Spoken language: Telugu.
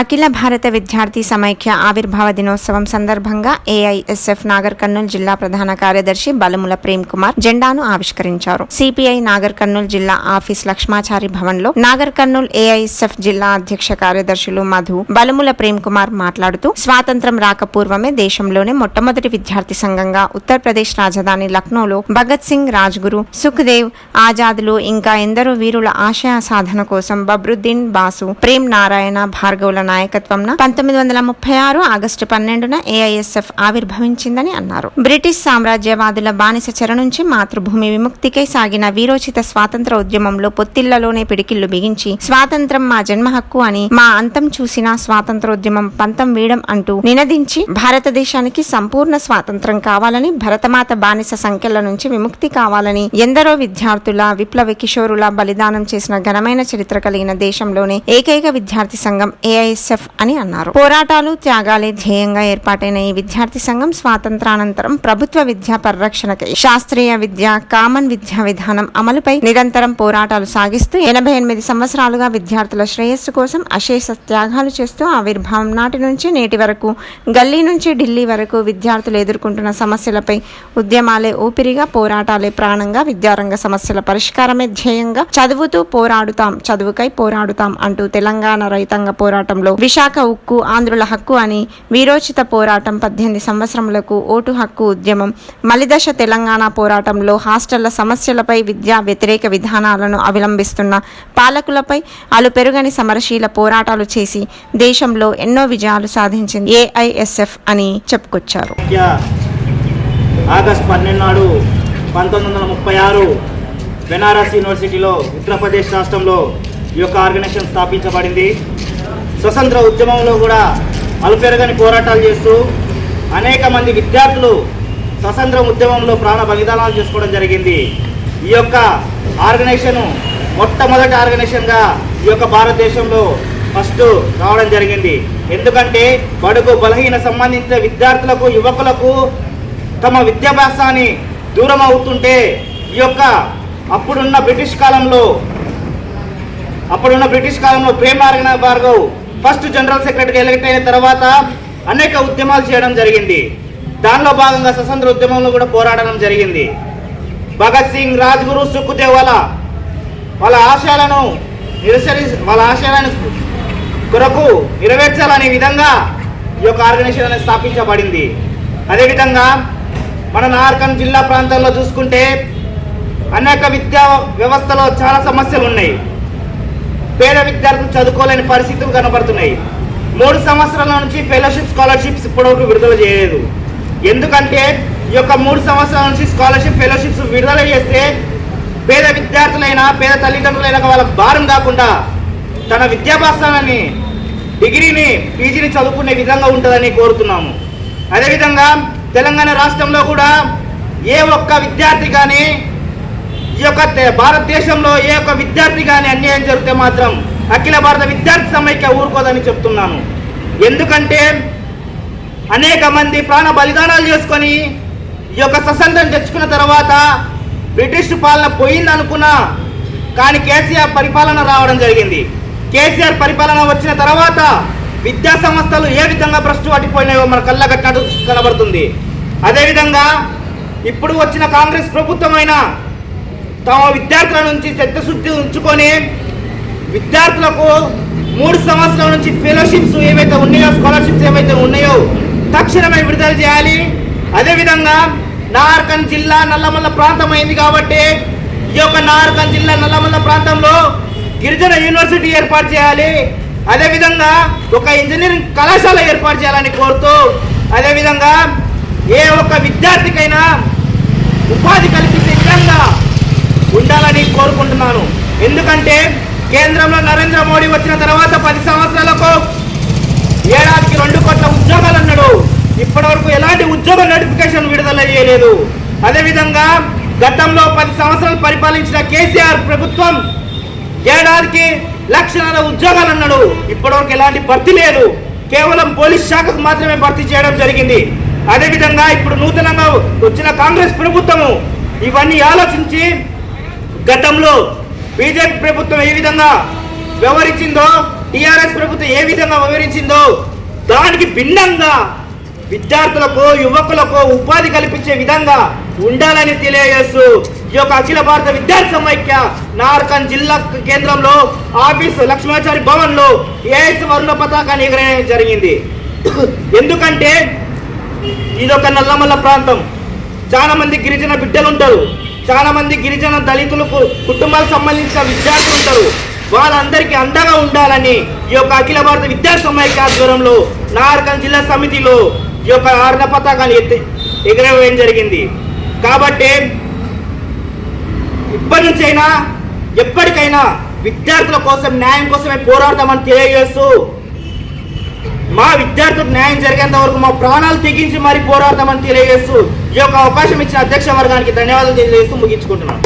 అఖిల భారత విద్యార్థి సమైక్య ఆవిర్భావ దినోత్సవం సందర్భంగా ఏఐఎస్ఎఫ్ నాగర్ కర్నూలు జిల్లా ప్రధాన కార్యదర్శి బలముల ప్రేమ్ కుమార్ జెండాను ఆవిష్కరించారు. సిపిఐ నాగర్ కర్నూలు జిల్లా ఆఫీస్ లక్ష్మాచారి భవన్లో నాగర్ కర్నూలు ఏఐఎస్ఎఫ్ జిల్లా అధ్యక్ష కార్యదర్శులు మధు బలముల ప్రేమ్ కుమార్ మాట్లాడుతూ స్వాతంత్రం రాకపూర్వమే దేశంలోనే మొట్టమొదటి విద్యార్థి సంఘంగా ఉత్తరప్రదేశ్ రాజధాని లక్నోలో భగత్ సింగ్ రాజ్గురు సుఖ్దేవ్ ఆజాద్లు ఇంకా ఎందరో వీరుల ఆశయ సాధన కోసం బబ్రుద్దీన్ బాసు ప్రేమ్ నారాయణ భార్గవుల నాయకత్వంన పంతొమ్మిది వందల ముప్పై ఆరు ఆగస్టు పన్నెండున ఏఐఎస్ఎఫ్ ఆవిర్భవించిందని అన్నారు. బ్రిటిష్ సామ్రాజ్యవాదుల బానిస చెర నుంచి మాతృభూమి విముక్తికై సాగిన వీరోచిత స్వాతంత్ర ఉద్యమంలో పొత్తిళ్ళలోనే పిడికిళ్ళు బిగించి స్వాతంత్రం మా జన్మ హక్కు అని మా అంతం చూసిన స్వాతంత్రోద్యమం పంతం వీడం అంటూ నినదించి భారతదేశానికి సంపూర్ణ స్వాతంత్రం కావాలని భరతమాత బానిస సంఖ్యల నుంచి విముక్తి కావాలని ఎందరో విద్యార్థుల విప్లవ కిషోరుల బలిదానం చేసిన ఘనమైన చరిత్ర కలిగిన దేశంలోనే ఏకైక విద్యార్థి సంఘం ఏఐఎస్ఎఫ్ అని అన్నారు. పోరాటాలు త్యాగాలే ధ్యేయంగా ఏర్పాటైన ఈ విద్యార్థి సంఘం స్వాతంత్రానంతరం ప్రభుత్వ విద్యా పరిరక్షణకై శాస్త్రీయ విద్య కామన్ విద్యా విధానం అమలుపై నిరంతరం పోరాటాలు సాగిస్తూ ఎనభై ఎనిమిది సంవత్సరాలుగా విద్యార్థుల శ్రేయస్సు కోసం అశేష త్యాగాలు చేస్తూ ఆవిర్భావం నాటి నుంచి నేటి వరకు గల్లీ నుంచి ఢిల్లీ వరకు విద్యార్థులు ఎదుర్కొంటున్న సమస్యలపై ఉద్యమాలే ఊపిరిగా పోరాటాలే ప్రాణంగా విద్యారంగ సమస్యల పరిష్కారమే ధ్యేయంగా చదువుతూ పోరాడుతాం చదువుకై పోరాడుతాం అంటూ తెలంగాణ రైతాంగ పోరాటంలో విశాఖ ఉక్కు ఆంధ్రుల హక్కు అని వీరోచిత పోరాటం పద్దెనిమిది సంవత్సరములకు ఓటు హక్కు ఉద్యమం మలిదశ తెలంగాణ పోరాటంలో హాస్టళ్ళ సమస్యలపై విద్యా వ్యతిరేక విధానాలను అవలంబిస్తున్న పాలకులపై అలు పెరుగని సమరశీల పోరాటాలు చేసి దేశంలో ఎన్నో విజయాలు సాధించింది ఏఐఎస్ఎఫ్ అని చెప్పుకొచ్చారు. ఆగస్ట్ పన్నెండు నాడు పంతొమ్మిది వందల ముప్పై ఆరు బెనారస్ యూనివర్సిటీలో ఉత్తరప్రదేశ్ రాష్ట్రంలో ఈ యొక్క ఆర్గనైజేషన్ స్థాపించబడింది. స్వతంత్ర ఉద్యమంలో కూడా అలుపెరగని పోరాటాలు చేస్తూ అనేక మంది విద్యార్థులు స్వతంత్ర ఉద్యమంలో ప్రాణ బలిదానాలు చేసుకోవడం జరిగింది. ఈ యొక్క ఆర్గనైజేషన్ మొట్టమొదటి ఆర్గనైజేషన్గా ఈ యొక్క భారతదేశంలో ఫస్ట్ రావడం జరిగింది. ఎందుకంటే బడుగు బలహీన సంబంధించిన విద్యార్థులకు యువకులకు తమ విద్యాభ్యాసాన్ని దూరం అవుతుంటే ఈ యొక్క అప్పుడున్న బ్రిటిష్ కాలంలో అప్పుడున్న బ్రిటిష్ కాలంలో ప్రేమార్గన Bhargav first general secretary elect అయిన తర్వాత అనేక ఉద్యమాలు చేయడం జరిగింది. దానిలో భాగంగా స్వతంత్ర ఉద్యమంలో కూడా పోరాడడం జరిగింది. భగత్ సింగ్ రాజ్గురు సుఖ్దేవ్ వాళ్ళ వాళ్ళ ఆశయాలను నిరసరి వాళ్ళ ఆశయాలను కొరకు నెరవేర్చాలనే విధంగా ఈ యొక్క ఆర్గనైజేషన్ అనేది స్థాపించబడింది. అదేవిధంగా మన నార్కన్ జిల్లా ప్రాంతంలో చూసుకుంటే అనేక విద్యా వ్యవస్థలో చాలా సమస్యలు ఉన్నాయి. పేద విద్యార్థులు చదువుకోలేని పరిస్థితులు కనబడుతున్నాయి. మూడు సంవత్సరాల నుంచి ఫెలోషిప్ స్కాలర్షిప్స్ ఇప్పటివరకు విడుదల చేయలేదు. ఎందుకంటే ఈ యొక్క మూడు సంవత్సరాల నుంచి స్కాలర్షిప్ ఫెలోషిప్స్ విడుదల చేస్తే పేద విద్యార్థులైనా పేద తల్లిదండ్రులైనా వాళ్ళకు భారం కాకుండా తన విద్యాభ్యాసాన్ని డిగ్రీని పీజీని చదువుకునే విధంగా ఉంటుందని కోరుతున్నాము. అదేవిధంగా తెలంగాణ రాష్ట్రంలో కూడా ఏ ఒక్క విద్యార్థి కానీ ఈ యొక్క భారతదేశంలో ఏ యొక్క విద్యార్థి కానీ అన్యాయం జరిగితే మాత్రం అఖిల భారత విద్యార్థి సమైక్య ఊరుకోదని చెప్తున్నాను. ఎందుకంటే అనేక మంది ప్రాణ బలిదానాలు చేసుకొని ఈ యొక్క స్వతంత్రం తెచ్చుకున్న తర్వాత బ్రిటిష్ పాలన పోయింది అనుకున్నా కానీ కేసీఆర్ పరిపాలన రావడం జరిగింది. కేసీఆర్ పరిపాలన వచ్చిన తర్వాత విద్యా సంస్థలు ఏ విధంగా భ్రష్టు పట్టిపోయినాయో మన కళ్ళ కట్టినట్టు కనబడుతుంది. అదేవిధంగా ఇప్పుడు వచ్చిన కాంగ్రెస్ ప్రభుత్వమైనా తమ విద్యార్థుల నుంచి చిత్తశుద్ధి ఉంచుకొని విద్యార్థులకు మూడు సంవత్సరాల నుంచి ఫెలోషిప్స్ ఏవైతే ఉన్నాయో స్కాలర్షిప్స్ ఏవైతే ఉన్నాయో తక్షణమే విడుదల చేయాలి. అదేవిధంగా నార్కన్ జిల్లా నల్లమల్ల ప్రాంతం అయింది కాబట్టి ఈ యొక్క నార్కన్ జిల్లా నల్లమల్ల ప్రాంతంలో గిరిజన యూనివర్సిటీ ఏర్పాటు చేయాలి. అదేవిధంగా ఒక ఇంజనీరింగ్ కళాశాల ఏర్పాటు చేయాలని కోరుతూ అదేవిధంగా ఏ ఒక్క విద్యార్థికైనా ఉపాధి కల్పించే విధంగా ఉండాలని కోరుకుంటున్నాను. ఎందుకంటే కేంద్రంలో నరేంద్ర మోడీ వచ్చిన తర్వాత పది సంవత్సరాలకు ఏడాదికి రెండు కోట్ల ఉద్యోగాలు అన్నాడు. ఇప్పటివరకు ఎలాంటి ఉద్యోగ నోటిఫికేషన్ విడుదల చేయలేదు. అదేవిధంగా గతంలో పది సంవత్సరాలు పరిపాలించిన కేసీఆర్ ప్రభుత్వం ఏడాదికి లక్షణాల ఉద్యోగాలు అన్నాడు. ఇప్పటివరకు ఎలాంటి భర్తీ లేదు. కేవలం పోలీస్ శాఖకు మాత్రమే భర్తీ చేయడం జరిగింది. అదేవిధంగా ఇప్పుడు నూతనంగా వచ్చిన కాంగ్రెస్ ప్రభుత్వము. ఇవన్నీ ఆలోచించి గతంలో బీజేపీ ప్రభుత్వం ఏ విధంగా వ్యవహరించిందో టిఆర్ఎస్ ప్రభుత్వం ఏ విధంగా వ్యవహరించిందో దానికి భిన్నంగా విద్యార్థులకు యువకులకు ఉపాధి కల్పించే విధంగా ఉండాలని తెలియజేస్తూ ఈ యొక్క అఖిల భారత విద్యార్థి సమైక్య నార్కన్ జిల్లా కేంద్రంలో ఆఫీస్ లక్ష్మాచారి భవన్లో ఏఎస్ వరుణ పతాకాన్ని ఎగరేయడం జరిగింది. ఎందుకంటే ఇది ఒక నల్లమల్ల ప్రాంతం. చాలా మంది గిరిజన బిడ్డలు ఉంటారు చాలా మంది గిరిజన దళితులకు కుటుంబాలకు సంబంధించిన విద్యార్థులు ఉంటారు. వాళ్ళందరికీ అండగా ఉండాలని ఈ యొక్క అఖిల భారత విద్యా సమైక్య ఆధ్వర్యంలో నార్కల్ జిల్లా సమితిలో ఈ యొక్క ఆర్న పతాకాన్ని ఎత్తి ఎగరవేయడం జరిగింది. కాబట్టి ఇప్పటి నుంచైనా ఎప్పటికైనా విద్యార్థుల కోసం న్యాయం కోసమే పోరాడతామని తెలియజేస్తూ మా విద్యార్థులకు న్యాయం జరిగేంత వరకు మా ప్రాణాలు తెగించి మరి పోరాడతామని తెలియజేస్తూ ఈ యొక్క అవకాశం ఇచ్చిన అధ్యక్ష వర్గానికి ధన్యవాదాలు తెలియజేస్తూ ముగించుకుంటున్నాను.